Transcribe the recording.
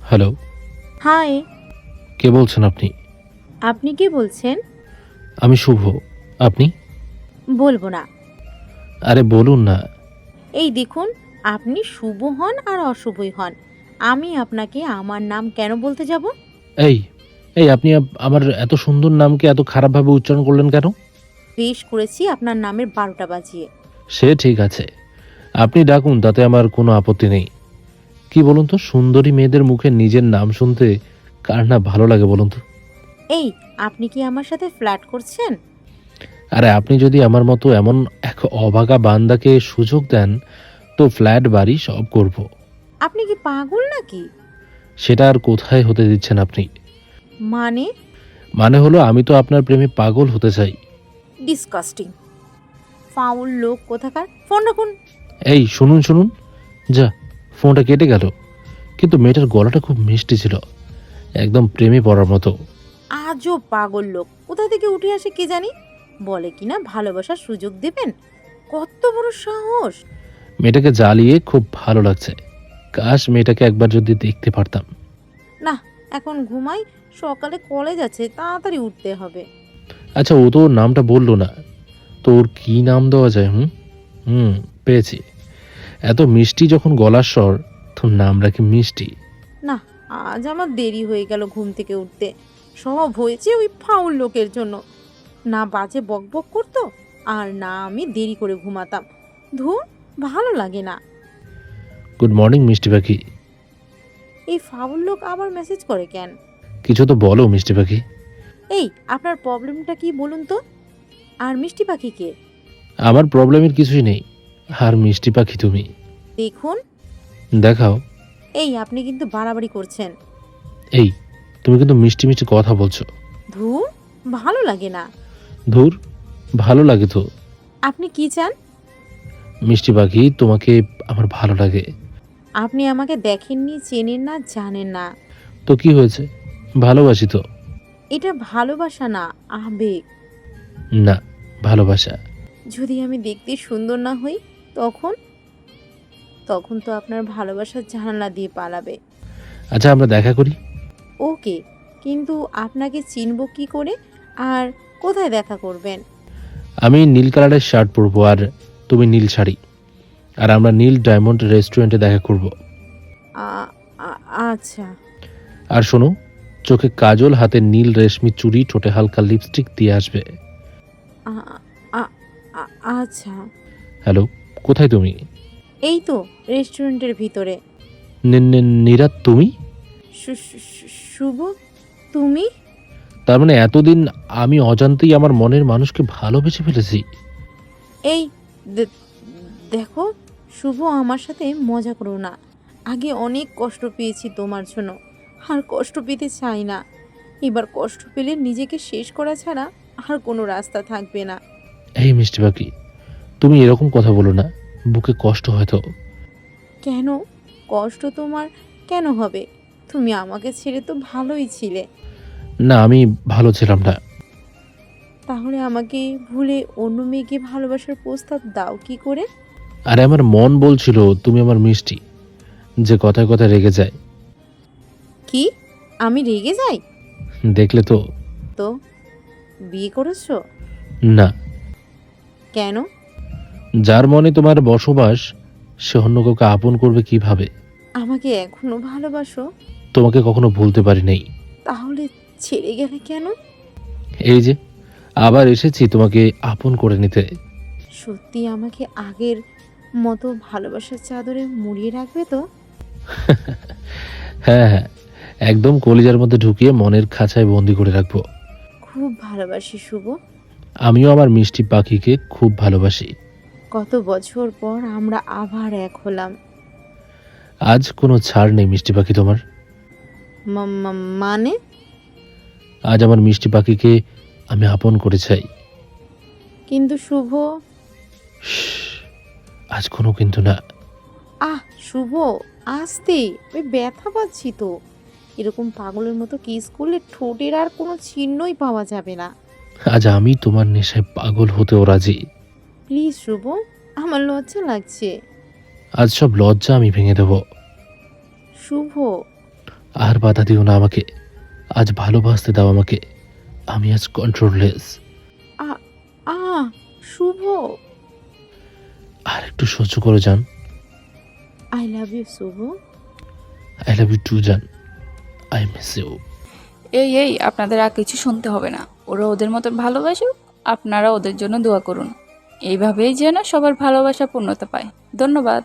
Hello. High. কে বলছেন আপনি? আপনি কি বলছেন? আমি শুভ। আপনি? বলব না। আরে বলুন না। এই দেখুন আপনি শুভ হন আর অশুভই হন। আমি আপনাকে আমার নাম কেন বলতে যাব? এই এই আপনি আপ- আমার এত সুন্দর নামকে এত খারাপভাবে উচ্চারণ করলেন কেন? বেশ করেছি আপনার নামের বারোটা বাজিয়ে। সে ঠিক আছে। আপনি ডাকুন তাতে আমার কোনো আপত্তি নেই। কি বলুন তো সুন্দরী মেয়েদের মুখে নিজের নাম শুনতে কার না ভালো লাগে বলুন তো? এই আপনি কি আমার সাথে ফ্ল্যাট করছেন? আরে আপনি যদি আমার মতো এমন এক অবাগা বান্দাকে সুযোগ দেন তো ফ্ল্যাট বাড়ি সব করব। আপনি কি পাগল নাকি? সেটা আর কোথায় হতে দিচ্ছেন আপনি? মানে? মানে হলো আমি তো আপনার প্রেমে পাগল হতে চাই। ডিসকাস্টিং। ফাউল লোক কোথাকার? ফোন রাখুন। এই শুনুন শুনুন। যা ফোনটা কেটে গেল। কিন্তু মেয়েটার গলাটা খুব মিষ্টি ছিল। একদম প্রেমে পড়ার মতো। আজও পাগল লোক। কোথা থেকে উঠে আসে কে জানি? বলে কিনা ভালোবাসার সুযোগ দেবেন? কত বড় সাহস। মেয়েটাকে জ্বালিয়ে খুব ভালো লাগছে। কাশ মেয়েটাকে একবার যদি দেখতে পারতাম। না এখন ঘুমাই সকালে কলেজ আছে তাড়াতাড়ি উঠতে হবে। আচ্ছা ও তো ওর নামটা বলল না। তোর কী নাম দেওয়া যায় হুম? হুম। পেয়েছি। এত মিষ্টি যখন গলার স্বর তো নাম রাখি মিষ্টি? না আজ আমার দেরি হয়ে গেল ঘুম থেকে উঠতে। সব হয়েছে ওই ফাউল লোকের জন্য। না বাজে বকবক করতো আর না আমি দেরি করে ঘুমাতাম। ধুর ভালো লাগে না। গুড মর্নিং মিষ্টি পাখি। এই ফাউল লোক আবার মেসেজ করে কেন? কিছু তো বলো মিষ্টি পাখি। এই আপনার প্রবলেমটা কি বলুন তো? আর মিষ্টি পাখি কে? আমার প্রবলেমের কিছুই নেই। আর মিষ্টি পাখি তুমি। দেখুন। দেখাও। এই আপনি কিন্তু বাড়াবাড়ি করছেন। এই তুমি কিন্তু মিষ্টি মিষ্টি কথা বলছো। ধুর ভালো লাগে না। ধুর ভালো লাগে তো। আপনি কি চান? মিষ্টি পাখি তোমাকে আমার ভালো লাগে। আপনি আমাকে দেখেননি চেনেন না জানেন না। তো কি হয়েছে? ভালোবাসি তো। এটা ভালোবাসা না আবেগ। না ভালোবাসা। যদি আমি দেখতে সুন্দর না হই তখন তখন তো আপনার ভালোবাসার জানালা দিয়ে পালাবে। আচ্ছা আমরা দেখা করি। ওকে কিন্তু আপনাকে চিনব কি করে? আর কোথায় দেখা করবেন? আমি নীল কালারের শার্ট পরবো আর তুমি নীল শাড়ি। আর আমরা নীল ডায়মন্ড রেস্টুরেন্টে দেখা করব। আ- আ- আচ্ছা। আর শোনো চোখে কাজল হাতে নীল রেশমি চুড়ি ঠোঁটে হালকা লিপস্টিক দিয়ে আসবে। আ- আ- আ- আচ্ছা। হ্যালো? কোথায় তুমি? এই তো রেস্টুরেন্টের ভিতরে। নি- নি- নীরা তুমি? শু- শু- শু- শুভ তুমি? তার মানে এতদিন আমি অজান্তেই আমার মনের মানুষকে ভালোবেসে ফেলেছি। এই দে- দেখো শুভ আমার সাথে মজা করো না। আগে অনেক কষ্ট পেয়েছি তোমার জন্য। আর কষ্ট পেতে চাই না। এবার কষ্ট পেলে নিজেকে শেষ করা ছাড়া আর কোনো রাস্তা থাকবে না। এই মিষ্টি পাখি তুমি এরকম কথা বলো না। বুকে কষ্ট হয়তো কেন? কষ্ট তোমার কেন হবে? তুমি আমাকে ছেড়ে তো ভালোই ছিলে। না আমি ভালো ছিলাম না। তাহলে আমাকে ভুলে অন্য মেয়েকে ভালোবাসার প্রস্তাব দাও কি করে? আরে আমার মন বলছিল তুমি আমার মিষ্টি। যে কথায় কথায় রেগে যায়। কি? আমি রেগে যাই? দেখলে তো। তো? বিয়ে করেছ? না। কেন? যার মনে তোমার বসবাস সে অন্য কাউকে আপন করবে কীভাবে? আমাকে এখনও ভালোবাসো? তোমাকে কখনো ভুলতে পারি নাই। তাহলে ছেড়ে গেলে কেন? এই যে আবার এসেছি তোমাকে আপন করে নিতে। সত্যি আমাকে আগের মতো ভালোবাসার চাদরে মুড়িয়ে রাখবে তো? হ্যাঁ হ্যাঁ একদম কলিজার মধ্যে ঢুকিয়ে মনের খাঁচায় বন্দি করে রাখব। খুব ভালোবাসি শুভ। আমিও আমার মিষ্টি পাখিকে খুব ভালোবাসি। কত বছর পর আমরা আবার এক হলাম। আজ কোনো ছাড় নেই মিষ্টি পাখি তোমার? মা- মা- মানে? আজ আমার মিষ্টি পাখিকে আমি আপন করে চাই। কিন্তু শুভ? আজ কোনো কিন্তু না। আহ শুভ আসতে। ওই ব্যথা পাচ্ছি তো। এরকম পাগলের মতো কিস করলে ঠোঁটের আর কোনো চিহ্নই পাওয়া যাবে না। আজ আমি তোমার নেশায় পাগল হতেও রাজি। প্লিজ শুভ আমার লজ্জা লাগছে। আজ সব লজ্জা আমি ভেঙে দেব। শুভ। আর বাধা দিও না আমাকে। আজ ভালোবাসতে দাও আমাকে। আমি আজ কন্ট্রোললেস আ আ শুভ। আর একটু সহ্য করে যান I love you Shubho. I love you too জান। আই মিস ইউ এই এই আপনাদের আর কিছু শুনতে হবে না। ওরা ওদের মতন ভালোবাসুক। আপনারা ওদের জন্য দোয়া করুন। এইভাবেই যেন সবার ভালোবাসা পূর্ণতা পায়। ধন্যবাদ।